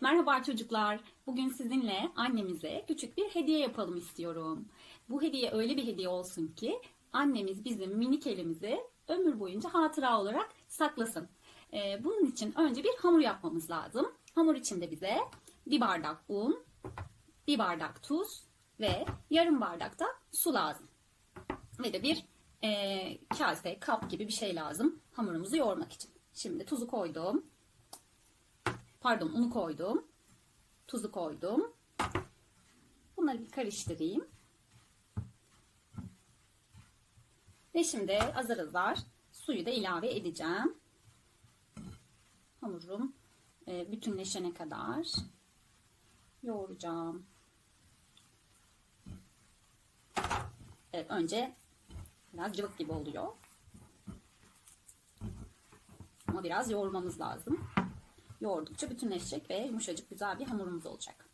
Merhaba çocuklar. Bugün sizinle annemize küçük bir hediye yapalım istiyorum. Bu hediye öyle bir hediye olsun ki annemiz bizim minik elimizi ömür boyunca hatıra olarak saklasın. Ee, bunun için önce bir hamur yapmamız lazım. Hamur için de bize bir bardak un, bir bardak tuz ve yarım bardak da su lazım. Ve de bir e, kase, kap gibi bir şey lazım hamurumuzu yoğurmak için. Şimdi tuzu koydum. Pardon unu koydum. Tuzu koydum. Bunları bir karıştırayım. Ve şimdi azar azar suyu da ilave edeceğim. Hamurum e, bütünleşene kadar yoğuracağım. Evet önce biraz cıvık gibi oluyor. Ama biraz yoğurmamız lazım. Yoğurdukça bütünleşecek ve yumuşacık güzel bir hamurumuz olacak.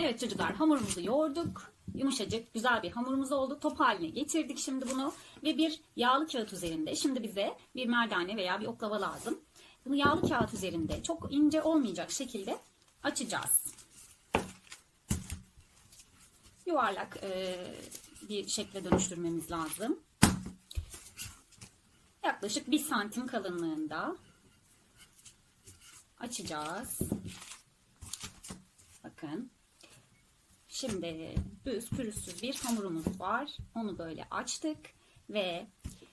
Evet çocuklar hamurumuzu yoğurduk. Yumuşacık güzel bir hamurumuz oldu. Top haline getirdik şimdi bunu ve bir yağlı kağıt üzerinde. Şimdi bize bir merdane veya bir oklava lazım. Bunu yağlı kağıt üzerinde çok ince olmayacak şekilde açacağız. Yuvarlak e, bir şekle dönüştürmemiz lazım. Yaklaşık bir santim kalınlığında açacağız. Bakın. Şimdi düz pürüzsüz bir hamurumuz var. Onu böyle açtık ve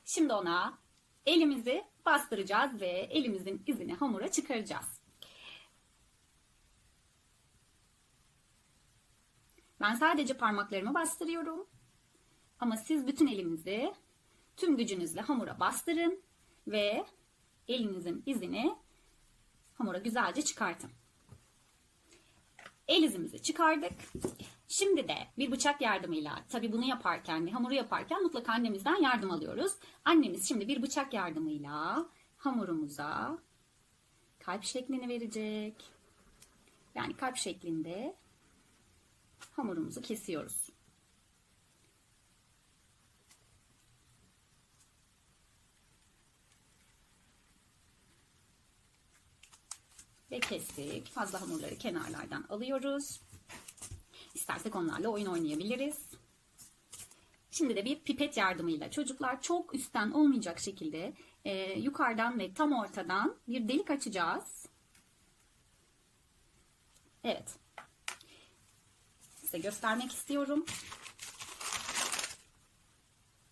şimdi ona elimizi bastıracağız ve elimizin izini hamura çıkaracağız. Ben sadece parmaklarımı bastırıyorum. Ama siz bütün elinizi tüm gücünüzle hamura bastırın ve elinizin izini hamura güzelce çıkartın. El izimizi çıkardık. Şimdi de bir bıçak yardımıyla tabi bunu yaparken ve hamuru yaparken mutlaka annemizden yardım alıyoruz. Annemiz şimdi bir bıçak yardımıyla hamurumuza kalp şeklini verecek. Yani kalp şeklinde hamurumuzu kesiyoruz. Ve kestik. Fazla hamurları kenarlardan alıyoruz. İstersek onlarla oyun oynayabiliriz. Şimdi de bir pipet yardımıyla çocuklar çok üstten olmayacak şekilde e, yukarıdan ve tam ortadan bir delik açacağız. Evet. Size göstermek istiyorum.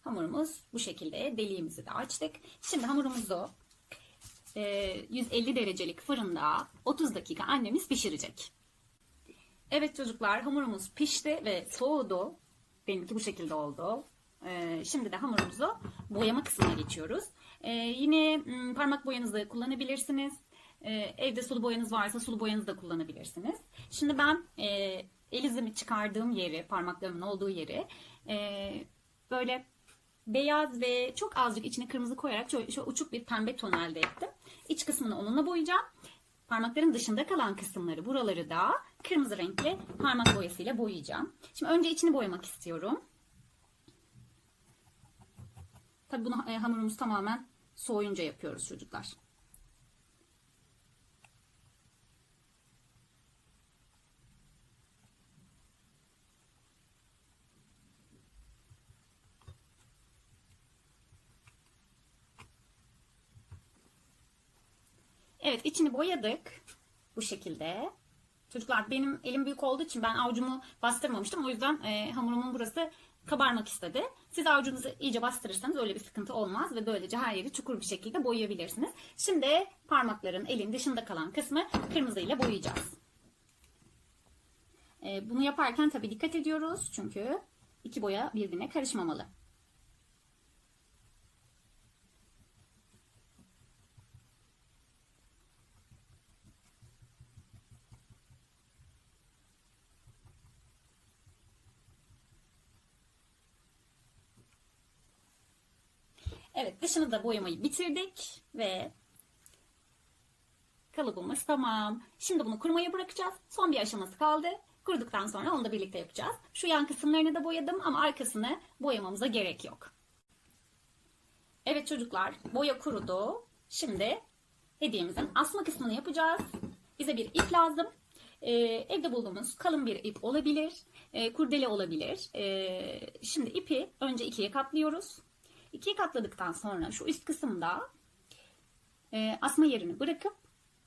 Hamurumuz bu şekilde deliğimizi de açtık. Şimdi hamurumuzu 150 derecelik fırında 30 dakika annemiz pişirecek. Evet çocuklar hamurumuz pişti ve soğudu. Benimki bu şekilde oldu. Ee, şimdi de hamurumuzu boyama kısmına geçiyoruz. Ee, yine parmak boyanızı kullanabilirsiniz. Evde sulu boyanız varsa sulu boyanızı da kullanabilirsiniz. Şimdi ben e, el izimi çıkardığım yeri, parmaklarımın olduğu yeri e, böyle beyaz ve çok azıcık içine kırmızı koyarak şöyle, şöyle uçuk bir pembe ton elde ettim. İç kısmını onunla boyayacağım. Parmakların dışında kalan kısımları buraları da kırmızı renkli parmak boyasıyla boyayacağım. Şimdi önce içini boyamak istiyorum. Tabi bunu e, hamurumuz tamamen soğuyunca yapıyoruz çocuklar. Evet içini boyadık. Bu şekilde. Çocuklar benim elim büyük olduğu için ben avucumu bastırmamıştım. O yüzden e, hamurumun burası kabarmak istedi. Siz avucunuzu iyice bastırırsanız öyle bir sıkıntı olmaz ve böylece her yeri çukur bir şekilde boyayabilirsiniz. Şimdi parmakların elin dışında kalan kısmı kırmızı ile boyayacağız. E, bunu yaparken tabii dikkat ediyoruz çünkü iki boya birbirine karışmamalı. Evet dışını da boyamayı bitirdik ve Kalıbımız tamam. Şimdi bunu kurumaya bırakacağız. Son bir aşaması kaldı. Kuruduktan sonra onu da birlikte yapacağız. Şu yan kısımlarını da boyadım ama arkasını boyamamıza gerek yok. Evet çocuklar, boya kurudu. Şimdi hediyemizin asma kısmını yapacağız. Bize bir ip lazım. Ee, evde bulduğumuz kalın bir ip olabilir, e, kurdele olabilir. Ee, şimdi ipi önce ikiye katlıyoruz. İkiye katladıktan sonra şu üst kısımda e, asma yerini bırakıp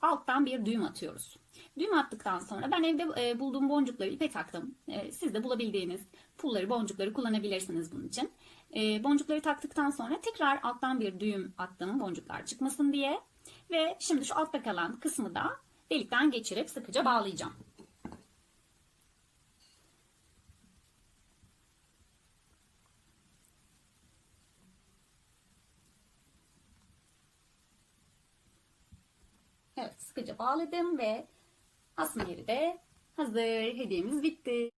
alttan bir düğüm atıyoruz. Düğüm attıktan sonra ben evde e, bulduğum boncukları ipe taktım. E, siz de bulabildiğiniz pulları, boncukları kullanabilirsiniz bunun için. E, boncukları taktıktan sonra tekrar alttan bir düğüm attım boncuklar çıkmasın diye. Ve şimdi şu altta kalan kısmı da delikten geçirip sıkıca bağlayacağım. Evet sıkıca bağladım ve asma yeri de hazır. Hediyemiz bitti.